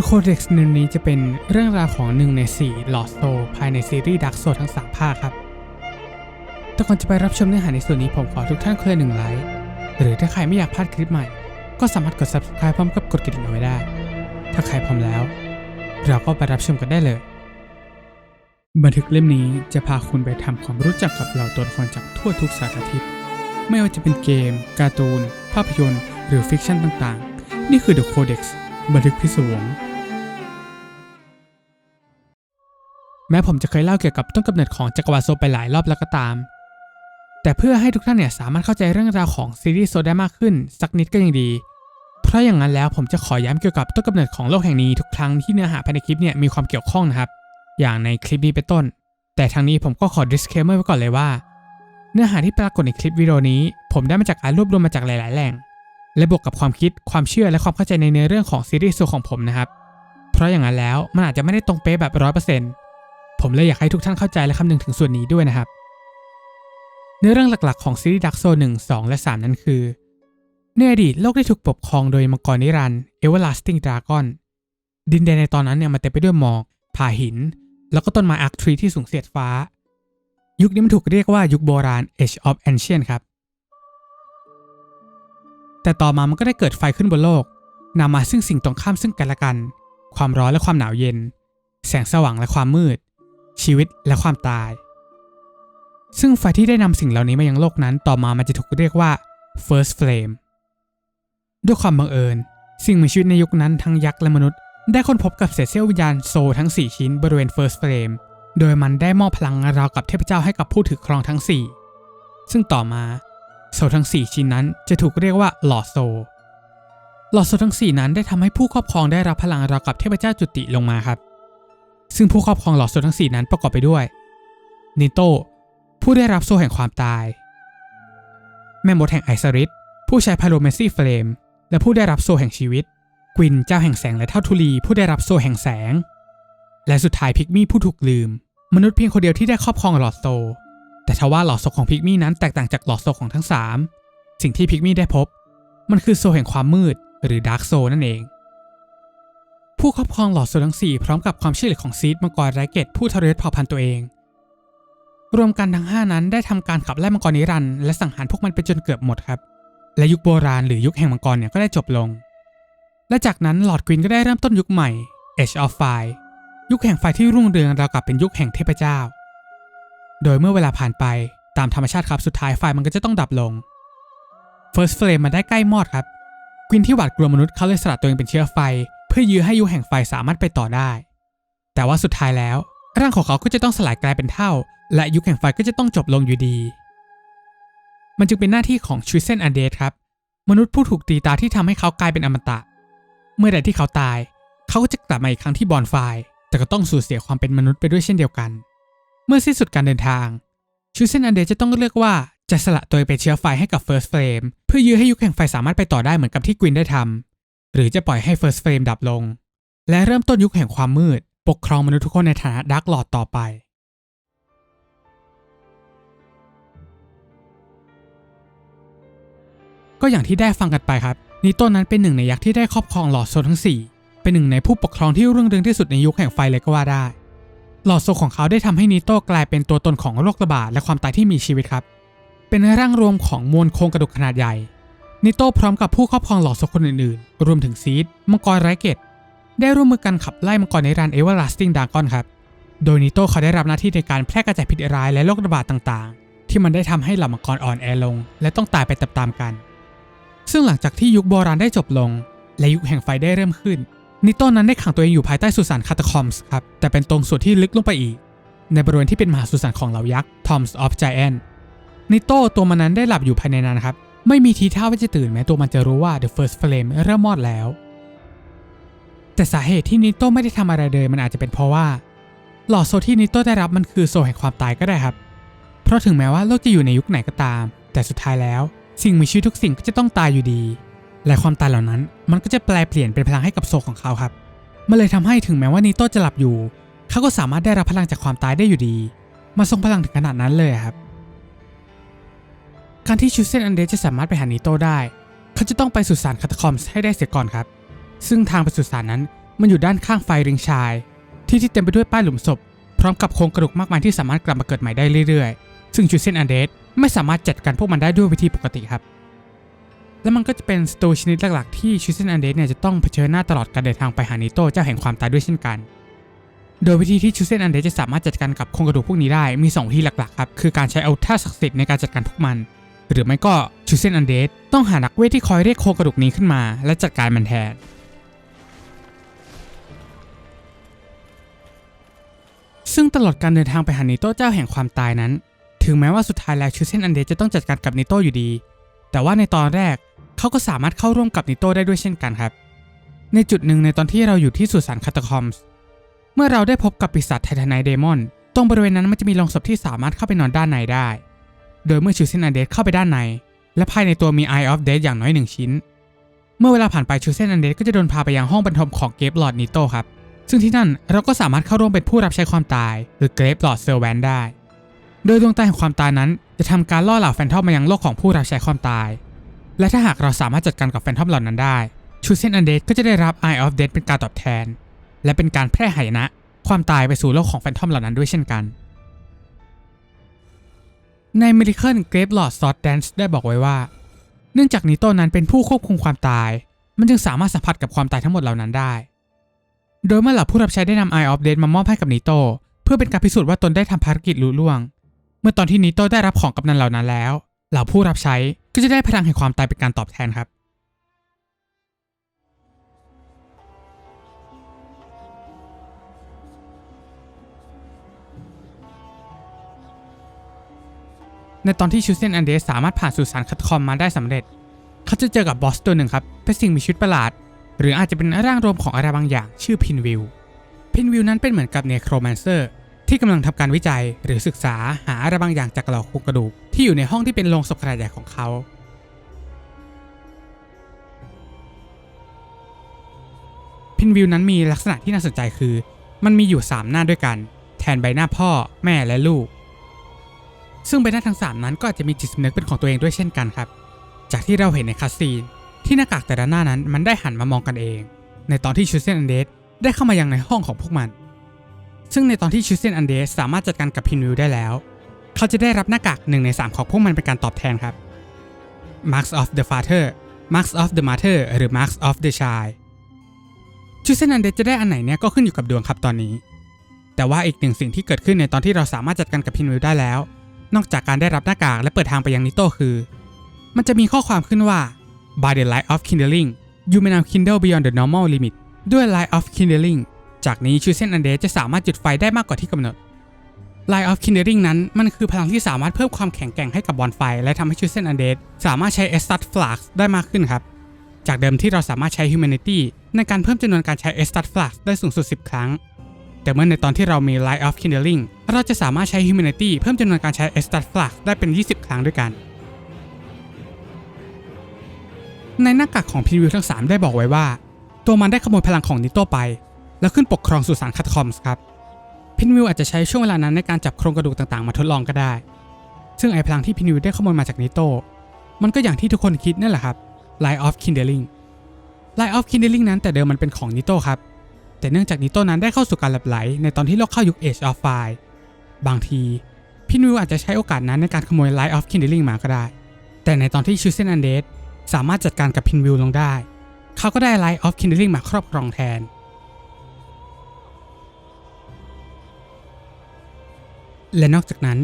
The Codex ในนี้จะเป็นเรื่องราวของหนึ่งใน4 Lost Soul ภายในซีรีส์ Dark Soul ทั้ง 3 ภาคครับ แต่ก่อนจะไปรับชมเนื้อหาในส่วนนี้ผมขอทุกท่านคนละหนึ่งไลค์ หรือถ้าใครไม่อยากพลาดคลิปใหม่ ก็สามารถกด subscribe พร้อมกับกดกระดิ่งเอาไว้ได้ ถ้าใครพร้อมแล้ว เราก็ไปรับชมกันได้เลย บันทึกเล่มนี้จะพาคุณไปทำความรู้จักกับเหล่าตัวละครจากทั่วทุกสารทิศ ไม่ว่าจะเป็นเกม การ์ตูน ภาพยนตร์ หรือฟิกชันต่างๆ นี่คือ The Codex บันทึกพิศวง แม้ผมจะเคยเล่าเกี่ยวกับต้นกำเนิดของจักรวาลโซไปหลายรอบแล้วก็ตาม แต่เพื่อให้ทุกท่านเนี่ยสามารถเข้าใจเรื่องราวของซีรีส์โซได้มากขึ้น สักนิดก็ยังดี เพราะอย่างนั้นแล้วผมจะขอย้ำเกี่ยวกับต้นกำเนิดของโลกแห่งนี้ทุกครั้งที่เนื้อหาภายในคลิปเนี่ยมีความเกี่ยวข้องนะครับ อย่างในคลิปนี้เป็นต้น แต่ทางนี้ผมก็ขอ disclaimer ไว้ก่อนเลยว่า เนื้อหาที่ปรากฏในคลิปวิดีโอนี้ ผมได้มาจากการรวบรวมมาจากหลาย ๆ แหล่ง และบวกกับความคิดความเชื่อและความเข้าใจในเนื้อเรื่องของซีรีส์โซของผมนะครับ เพราะอย่างนั้นแล้วมันอาจจะไม่ได้ตรงเป๊ะแบบร้อยเปอร์เซ็นต์ ผมเลยอยากให้ทุกท่านเข้าใจและคำนึงถึงส่วนนี้ด้วยนะครับ เนื้อเรื่องหลักๆของซีรีส์ดักโซ1 2และ 3 นั้นคือ ในอดีตโลกได้ถูกปกครองโดยมังกรนิรันดร์ Everlasting Dragon ดินแดนในตอนนั้นเนี่ยมันเต็มไปด้วยหมอกผาหิน แล้วก็ต้นไม้อาร์คทรีที่สูงเสียดฟ้า ยุคนี้มันถูกเรียกว่ายุคโบราณ Age of Ancient ครับ แต่ต่อมามันก็ได้เกิดไฟขึ้นบนโลกนำมาซึ่งสิ่งตรงข้ามซึ่งกันและกัน ความร้อนและความหนาวเย็น แสงสว่างและความมืด ชีวิตและความตาย ซึ่งไฟที่ได้นำสิ่งเหล่านี้มายังโลกนั้นต่อมามันจะถูกเรียกว่า First Flame ด้วยความบังเอิญ สิ่งมีชีวิตในยุคนั้นทั้งยักษ์และมนุษย์ได้ค้นพบกับเศษเสี้ยววิญญาณโซทั้ง 4 ชิ้นบริเวณ First Flame โดยมันได้มอบพลังราวกับเทพเจ้าให้กับผู้ถือครองทั้ง 4 ซึ่งต่อมาโซทั้ง 4 ชิ้นนั้นจะถูกเรียกว่าหลอดโซ หลอดโซทั้ง 4 นั้นได้ทำให้ผู้ครอบครองได้รับพลังราวกับเทพเจ้าจุติลงมาครับ ซึ่งผู้ครอบครองหลอดโซลทั้ง 4 นั้นประกอบไปด้วย นิโตผู้ได้รับโซแห่งความตาย แม่มดแห่งไอซาริสผู้ใช้พาโลเมซี่เฟลมและผู้ได้รับโซแห่งชีวิต กวินเจ้าแห่งแสงและเท่าทุลี ผู้ได้รับโซแห่งแสง และสุดท้ายพิกมี่ผู้ถูกลืม มนุษย์เพียงคนเดียวที่ได้ครอบครองหลอดโซ แต่ทว่าหลอดโซของพิกมี่นั้นแตกต่างจากหลอดโซของทั้ง 3 สิ่งที่พิกมี่ได้พบ มันคือโซแห่งความมืดหรือดาร์กโซนั่นเอง ผู้ครอบครองหลอดโซทั้ง 4 พร้อมกับความช่วยเหลือของซีดมังกรไรเกตผู้ทรยศเผ่าพันธุ์ตัวเอง รวมกันทั้ง 5 นั้นได้ทำการขับไล่มังกรนิรันด์และสังหารพวกมันไปจนเกือบหมดครับ และยุคโบราณหรือยุคแห่งมังกรเนี่ยก็ได้จบลง และจากนั้นหลอดกวินก็ได้เริ่มต้นยุคใหม่ Age of Fire ยุคแห่งไฟที่รุ่งเรืองราวกับเป็นยุคแห่งเทพเจ้า โดยเมื่อเวลาผ่านไปตามธรรมชาติครับสุดท้ายไฟมันก็จะต้องดับลง First Flame มันได้ใกล้มอดครับกวินที่หวาดกลัวมนุษย์เขาเลยสละตัวเองเป็นเชื้อไฟ พื่อยื้อให้ยุคแห่งไฟสามารถไปต่อได้ แต่ว่าสุดท้ายแล้ว ร่างของเขาก็จะต้องสลายกลายเป็นเท่า และยุคแห่งไฟก็จะต้องจบลงอยู่ดี มันจึงเป็นหน้าที่ของชูเซนอันเดสครับ มนุษย์ผู้ถูกตีตาที่ทำให้เขากลายเป็นอมตะ เมื่อใดที่เขาตาย เขาก็จะกลับมาอีกครั้งที่บอนไฟแต่ก็ต้องสูญเสียความเป็นมนุษย์ไปด้วยเช่นเดียวกัน เมื่อสิ้นสุดการเดินทางชูเซนอันเดสจะต้องเลือกว่าจะสละตัวเองเป็นเชื้อไฟให้กับ First Flame เพื่อยื้อให้ยุคแห่งไฟสามารถไปต่อได้เหมือนกับที่กวินได้ทำ หรือจะปล่อยให้ First Flame ดับลง และเริ่มต้นยุคแห่งความมืด ปกครองมนุษย์ทุกคนในฐานะดักหลอดต่อไปก็อย่างที่ได้ฟังกันไปครับนิโต้นั้นเป็นหนึ่งในยักษ์ที่ได้ครอบครองหลอดโซทั้ง 4 เป็นหนึ่งในผู้ปกครองที่รุ่งเรืองที่สุดในยุคแห่งไฟเลยก็ว่าได้ หลอดโซของเขาได้ทำให้นิโต้กลายเป็นตัวตนของโรคระบาดและความตายที่มีชีวิตครับ เป็นร่างรวมของมวลโครงกระดูกขนาดใหญ่ นิโต้พร้อมกับผู้ครอบครองหลอดโซคนอื่นๆ รวมถึงซีด มังกรไรเกต ได้ร่วมมือกันขับไล่มังกรในรันเอเวอร์ลาสติงดากอนครับ โดยนิโต้เขาได้รับหน้าที่ในการแพร่กระจายพิษร้ายและโรคระบาดต่างๆ ที่มันได้ทำให้เหล่ามังกรอ่อนแอลง และต้องตายไปตามๆกัน ซึ่งหลังจากที่ยุคโบราณได้จบลง และยุคแห่งไฟได้เริ่มขึ้น นิโต้นั้นได้ขังตัวเองอยู่ภายใต้สุสานคาตาคอมส์ครับ แต่เป็นตรงส่วนที่ลึกลงไปอีก ในบริเวณที่เป็นมหาสุสานของเหล่ายักษ์ Toms of Giant นิโต้ตัวมันนั้นได้หลับอยู่ภายในนั้นครับ ไม่มีทีท่าว่าจะตื่นแม้ตัวมันจะรู้ว่า The First Flame เริ่มมอดแล้ว แต่สาเหตุที่นิโต้ไม่ได้ทำอะไรเลยมันอาจจะเป็นเพราะว่า หลอดโซที่นิโต้ได้รับมันคือโซแห่งความตายก็ได้ครับ เพราะถึงแม้ว่าโลกจะอยู่ในยุคไหนก็ตาม แต่สุดท้ายแล้ว สิ่งมีชีวิตทุกสิ่งก็จะต้องตายอยู่ดี และความตายเหล่านั้น มันก็จะแปลเปลี่ยนเป็นพลังให้กับโซของเขาครับ มันเลยทำให้ถึงแม้ว่านิโต้จะหลับอยู่ เขาก็สามารถได้รับพลังจากความตายได้อยู่ดี มาทรงพลังถึงขนาดนั้นเลยครับ การที่ชูเซนอันเดจะสามารถไปหานิโต้ได้ เขาจะต้องไปสุสานคาตาคอมส์ให้ได้เสียก่อนครับ ซึ่งทางไปสุสานนั้นมันอยู่ด้านข้างไฟริงชาย ที่ที่เต็มไปด้วยป้ายหลุมศพ พร้อมกับโครงกระดูกมากมายที่สามารถกลับมาเกิดใหม่ได้เรื่อยๆ ซึ่งชูเซนอันเดสไม่สามารถจัดการพวกมันได้ด้วยวิธีปกติครับ และมันก็จะเป็นสตูชนิดหลักๆที่ชูเซนอันเดสเนี่ยจะต้องเผชิญหน้าตลอดการเดินทางไปหานิโตเจ้าแห่งความตายด้วยเช่นกัน โดยวิธีที่ชูเซนอันเดสจะสามารถจัดการกับโครงกระดูกพวกนี้ได้มี2วิธีหลักๆครับคือการใช้อาท่าศักดิ์สิทธิ์ในการจัดการพวกมัน หรือไม่ก็ชูเซนอันเดสต้องหานักเวทที่คอยเรียกโครงกระดูกนี้ขึ้นมา และจัดการมันแทน ซึ่งตลอดการเดินทางไปหานิโต้เจ้าแห่งความตายนั้น ถึงแม้ว่าสุดท้ายแล้วชูเซนอันเดสจะต้องจัดการกับนิโต้อยู่ดี แต่ว่าในตอนแรกเขาก็สามารถเข้าร่วมกับนิโต้ได้ด้วยเช่นกันครับ ในจุดหนึ่งในตอนที่เราอยู่ที่สุสานคาตาคอมส์เมื่อเราได้พบกับปีศาจไททานไนเดมอนตรงบริเวณนั้นมันจะมีโลงศพที่สามารถเข้าไปนอนด้านในได้ โดยเมื่อชูเซนอันเดสเข้าไปด้านใน และภายในตัวมี Eye of Death อย่างน้อยหนึ่งชิ้น เมื่อเวลาผ่านไปชูเซนอันเดสก็จะโดนพาไปยังห้องบรรทมของเกฟลอร์ดนิโตครับ ซึ่งที่นั่นเราก็สามารถเข้าร่วมเป็นผู้รับใช้ความตาย หรือเกรฟลอร์ดเซอร์แวนได้ โดยดวงตาแห่งความตายนั้น จะทำการล่อเหล่าแฟนทอมมายังโลกของผู้รับใช้ความตาย และถ้าหากเราสามารถจัดการกับแฟนทอมเหล่านั้นได้ชูเซนอันเดสก็จะได้รับ Eye of Death เป็นการตอบแทน และเป็นการแพร่หายนะ ความตายไปสู่โลกของแฟนทอมเหล่านั้นด้วยเช่นกัน ใน Miracle Grave Lord Sword Dance ได้บอกไว้ว่า เนื่องจากนิโต้นั้นเป็นผู้ควบคุมความตาย มันจึงสามารถสัมผัสกับความตายทั้งหมดเหล่านั้นได้ โดยเมื่อเหล่าผู้รับใช้ได้นำ Eye of Death มามอบให้กับนิโต้เพื่อเป็นการพิสูจน์ว่าตนได้ทำภารกิจลุล่วง เมื่อตอนที่นิโต้ได้รับของกำนันเหล่านั้นแล้ว เหล่าผู้รับใช้ก็จะได้พลังแห่งความตายเป็นการตอบแทนครับ ในตอนที่ชูเซนอันเดสสามารถผ่านสู่สารคัตคอมมาได้สำเร็จ เขาจะเจอกับบอสตัวหนึ่งครับ เป็นสิ่งมีชีวิตประหลาด หรืออาจจะเป็นร่างรวมของอะไรบางอย่าง ชื่อพินวิล พินวิลนั้นเป็นเหมือนกับเนโครแมนเซอร์ที่กำลังทำการวิจัยหรือศึกษาหาอะไรบางอย่างจากเหล่าโครงกระดูก ที่อยู่ในห้องที่เป็นโรงศพขนาดใหญ่ของเขา พินวิลนั้นมีลักษณะที่น่าสนใจคือ มันมีอยู่ 3 หน้าด้วยกัน แทนใบหน้าพ่อ แม่และลูก ซึ่งใบหน้าทั้ง 3 นั้นก็อาจจะมีจิตสำนึกเป็นของตัวเองด้วยเช่นกันครับ จากที่เราเห็นในคัสซีนที่หน้ากากแต่ละหน้านั้นมันได้หันมามองกันเอง ในตอนที่ชูเซนอันเดสได้เข้ามายังในห้องของพวกมัน ซึ่งในตอนที่ชูเซนอันเดสสามารถจัดการกับพินวิลได้แล้ว เขาจะได้รับหน้ากากหนึ่งใน 3 ของพวกมันเป็นการตอบแทนครับ Marks of the Father Marks of the Mother หรือ Marks of the Child ชูเซนอันเดสจะได้อันไหนเนี่ยก็ขึ้นอยู่กับดวงครับตอนนี้ แต่ว่าอีกหนึ่งสิ่งที่เกิดขึ้นในตอนที่เราสามารถจัดการกับพินวิลได้แล้ว นอกจากการได้รับหน้ากากและเปิดทางไปยังนิโต้คือ มันจะมีข้อความขึ้นว่า by the light of kindling you may now kindle beyond the normal limit ด้วย light of kindling จากนี้ชูเซนอันเดจะสามารถจุดไฟได้มากกว่าที่กำหนด Light of kindling นั้นมันคือพลังที่สามารถเพิ่มความแข็งแกร่งให้กับบอลไฟ และทำให้ชูเซนอันเดสสามารถใช้ e s t a t Flux ได้มากขึ้นครับ จากเดิมที่เราสามารถใช้ Humanity ในการเพิ่มจำนวนการใช้ e s t a t Flux ได้สูงสุด 10 ครั้ง แต่เมื่อในตอนที่เรามี Light of Kindling เราจะสามารถใช้ Humanity เพิ่มจำนวนการใช้ e s t a t Flux ได้เป็น 20 ครั้งด้วยกัน ในหน้ากากของพีวิวทั้ง 3 ได้บอกไว้ว่า ตัวมันได้ขโมยพลังของนิโต้ไป แล้วขึ้นปกครองสุสานคัตคอมส์ครับพินวิวอาจจะใช้ช่วงเวลานั้นในการจับโครงกระดูกต่างๆมาทดลองก็ได้ ซึ่งไอพลังที่พินวิวได้ขโมยมาจากนิโต้มันก็อย่างที่ทุกคนคิดนั่นแหละครับ Light of Kindling Light of Kindling นั้นแต่เดิมมันเป็นของนิโต้ครับ แต่เนื่องจากนิโต้นั้นได้เข้าสู่การหลับไหล ในตอนที่โลกเข้ายุค Age of Fire บางทีพินวิวอาจจะใช้โอกาสนั้นในการขโมย Light of Kindling มาก็ได้ แต่ในตอนที่ชูเซนอันเดสสามารถจัดการกับพินวิวลงได้ เขาก็ได้ Light of Kindling มาครอบครองแทน และนอกจากนั้น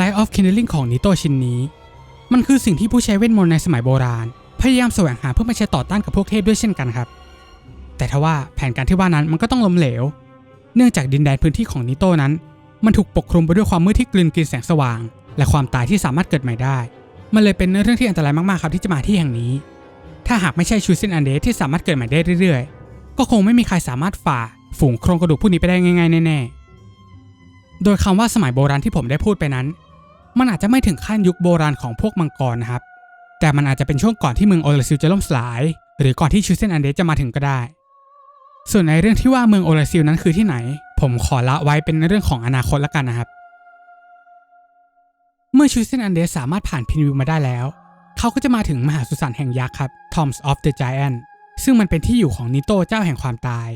Light of Kindling ของนิโตชิ้นนี้ มันคือสิ่งที่ผู้ใช้เวทมนต์ในสมัยโบราณ พยายามแสวงหาเพื่อมาใช้ต่อต้านกับพวกเทพด้วยเช่นกันครับ แต่ทว่าแผนการที่ว่านั้นมันก็ต้องล้มเหลว เนื่องจากดินแดนพื้นที่ของนิโต้นั้น มันถูกปกคลุมไปด้วยความมืดที่กลืนกินแสงสว่าง และความตายที่สามารถเกิดใหม่ได้ มันเลยเป็นเรื่องที่อันตรายมากๆครับที่จะมาที่แห่งนี้ ถ้าหากไม่ใช่ชูซินอันเดสที่สามารถเกิดใหม่ได้เรื่อยๆ ก็คงไม่มีใครสามารถฝ่าฝูงโครงกระดูกพวกนี้ไปได้ง่ายๆแน่ๆ โดยคำว่าสมัยโบราณที่ผมได้พูดไปนั้น มันอาจจะไม่ถึงขั้นยุคโบราณของพวกมังกรนะครับ แต่มันอาจจะเป็นช่วงก่อนที่เมืองโอเลซิลจะล่มสลาย หรือก่อนที่ชูเซนอันเดสจะมาถึงก็ได้ ส่วนในเรื่องที่ว่าเมืองโอลาซิลนั้นคือที่ไหน ผมขอละไว้เป็นเรื่องของอนาคตล้วกันนะครับ เมื่อชูเซนอันเดสสามารถผ่านพินวิวมาได้แล้ว เขาก็จะมาถึงมหาสุสานแห่งยักษ์ครับ Tombs of the Giant ซึ่งมันเป็นที่อยู่ของนิโตเจ้าแห่งความตาย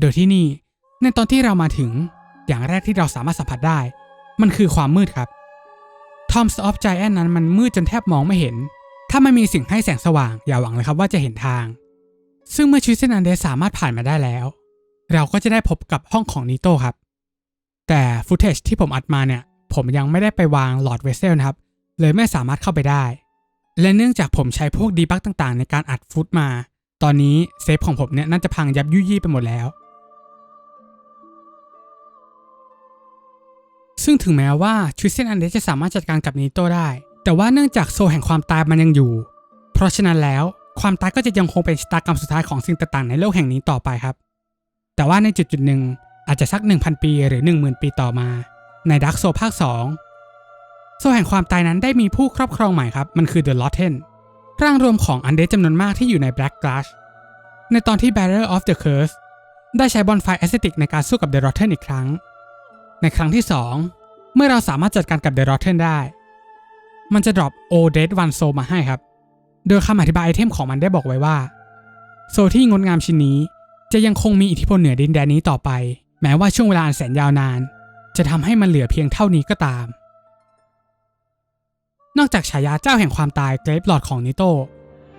โดยที่นี่ในตอนที่เรามาถึงอย่างแรกที่เราสามารถสัมผัสได้ มันคือความมืดครับ Tom's of Giant นั้นมันมืดจนแทบมองไม่เห็น ถ้าไม่มีสิ่งให้แสงสว่างอย่าหวังเลยครับว่าจะเห็นทาง ซึ่งเมื่อชิเซนันเดสามารถผ่านมาได้แล้ว เราก็จะได้พบกับห้องของนิโต้ครับ แต่ฟุตเทจที่ผมอัดมาเนี่ย ผมยังไม่ได้ไปวางหลอดเวสเซลนะครับ เลยไม่สามารถเข้าไปได้ และเนื่องจากผมใช้พวกดีบักต่างๆ ในการอัดฟุตมา ตอนนี้เซฟของผมเนี่ยน่าจะพังยับยุยี่ไปหมดแล้ว ซึ่งถึงแม้ว่าทริสเซนอันเดจะสามารถจัดการกับนิโต้ได้ แต่ว่าเนื่องจากโซแห่งความตายมันยังอยู่ เพราะฉะนั้นแล้ว ความตายก็จะยังคงเป็นชะตากรรมสุดท้ายของสิ่งต่างๆในโลกแห่งนี้ต่อไปครับ แต่ว่าในจุดจุดหนึ่งอาจจะสัก 1,000 ปีหรือ 10,000 ปีต่อมา ในดักโซภาค 2 โซแห่งความตายนั้นได้มีผู้ครอบครองใหม่ครับ มันคือ The l o t t e n ร่างรวมของอันเดจำนวนมากที่อยู่ใน Black Glass ในตอนที่ Barrier of the Curse ได้ใช้บอลไฟแอสเซติกในการสู้กับ The Rotten อีกครั้ง ในครั้งที่ 2 เมื่อเราสามารถจัดการกับ The Rotten ได้ มันจะดรอป O Dead One Soul มาให้ครับ โดยคำอธิบายไอเทมของมันได้บอกไว้ว่า โซที่งดงามชิ้นนี้ จะยังคงมีอิทธิพลเหนือดินแดนนี้ต่อไป แม้ว่าช่วงเวลาอันแสนยาวนาน จะทำให้มันเหลือเพียงเท่านี้ก็ตาม นอกจากฉายาเจ้าแห่งความตายเกรฟลอดของนิโต้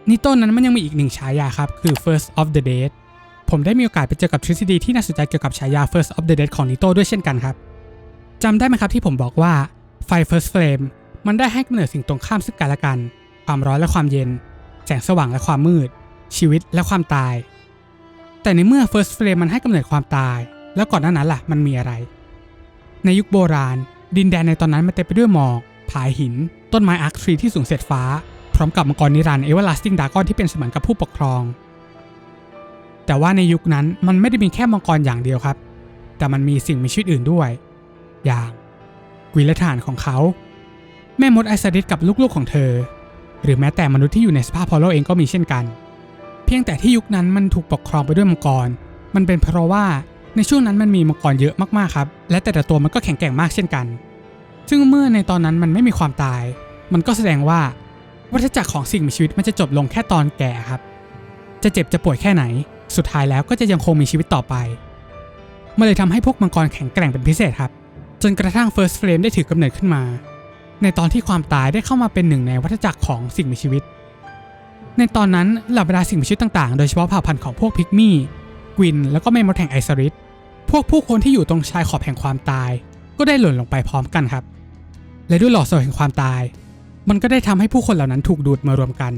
นิโต้นั้นมันยังมีอีกหนึ่งฉายาครับ คือ First of the Dead ผมได้มีโอกาสไปเจอกับทฤษฎีที่น่าสนใจเกี่ยวกับฉายา First of the Dead ของนิโต้ด้วยเช่นกันครับจำได้ไหมครับที่ผมบอกว่าไฟ First Flame มันได้ให้กำเนิดสิ่งตรงข้ามซึ่งกันและกัน ความร้อนและความเย็น แสงสว่างและความมืด ชีวิตและความตาย แต่ในเมื่อ First Flame มันให้กำเนิดความตาย แล้วก่อนหน้านั้นล่ะมันมีอะไร ในยุคโบราณ ดินแดนในตอนนั้นมันเต็มไปด้วยหมอกผายหิน ต้นไม้อาร์คทรีที่สูงเสร็จฟ้า พร้อมกับมังกรนิรันดร์เอเวอร์ลาสติงดากอนที่เป็นเสมือนกับผู้ปกครอง แต่ว่าในยุคนั้นมันไม่ได้มีแค่มังกรอย่างเดียวครับ แต่มันมีสิ่งมีชีวิตอื่นด้วย อย่างกวิลฐานของเขา แม่มดไอซาดิสกับลูกๆของเธอ หรือแม้แต่มนุษย์ที่อยู่ในสภาพพอลโลเองก็มีเช่นกัน เพียงแต่ที่ยุคนั้นมันถูกปกครองไปด้วยมังกร มันเป็นเพราะว่าในช่วงนั้นมันมีมังกรเยอะมากๆครับ และแต่ละตัวมันก็แข็งแกร่งมากเช่นกัน ซึ่งเมื่อในตอนนั้นมันไม่มีความตาย มันก็แสดงว่าวัฏจักรของสิ่งมีชีวิตมันจะจบลงแค่ตอนแก่ครับ จะเจ็บจะป่วยแค่ไหน สุดท้ายแล้วก็จะยังคงมีชีวิตต่อไปมันเลยทำให้พวกมังกรแข็งแกร่งเป็นพิเศษครับ จนกระทั่ง First Flame ได้ถือกำเนิดขึ้นมา ในตอนที่ความตายได้เข้ามาเป็นหนึ่งในวัฏจักรของสิ่งมีชีวิต ในตอนนั้นเหล่าบรรดาสิ่งมีชีวิตต่างๆ โดยเฉพาะเผ่าพันธุ์ของพวกพิกมี่กวิน แล้วก็แม่มดแห่งไอซาริสพวกผู้คนที่อยู่ตรงชายขอบแห่งความตาย ก็ได้หล่นลงไปพร้อมกันครับ และด้วยหลอดโซ่แห่งความตาย มันก็ได้ทำให้ผู้คนเหล่านั้นถูกดูดมารวมกัน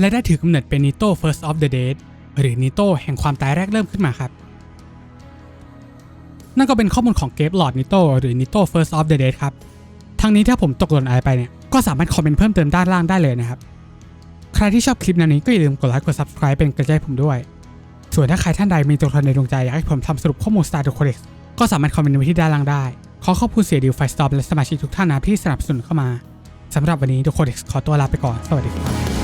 และได้ถือกำเนิดเป็นนิโต้ First of the Dead หรือนิโต้แห่งความตายแรกเริ่มขึ้นมาครับ นั่นก็เป็นข้อมูลของเกฟลอร์ดนิโต้หรือนิโต้ First of the Dead ครับ ทั้งนี้ถ้าผมตกหล่นอะไรไปเนี่ยก็สามารถคอมเมนต์เพิ่มเติมด้านล่างได้เลยนะครับ ใครที่ชอบคลิปแนวนี้ก็อย่าลืมกดไลค์กด subscribe เป็นกระจายผมด้วย ส่วนถ้าใครท่านใดมีตัวตนในดวงใจอยากให้ผมทำสรุปข้อมูล Star to Codex ก็สามารถคอมเมนต์ไว้ที่ด้านล่างได้ ขอขอบคุณเสียดิวไฟสตอปและสมาชิกทุกท่านนะที่สนับสนุนเข้ามาสำหรับวันนี้ The Codex ขอตัวลาไปก่อน สวัสดีครับ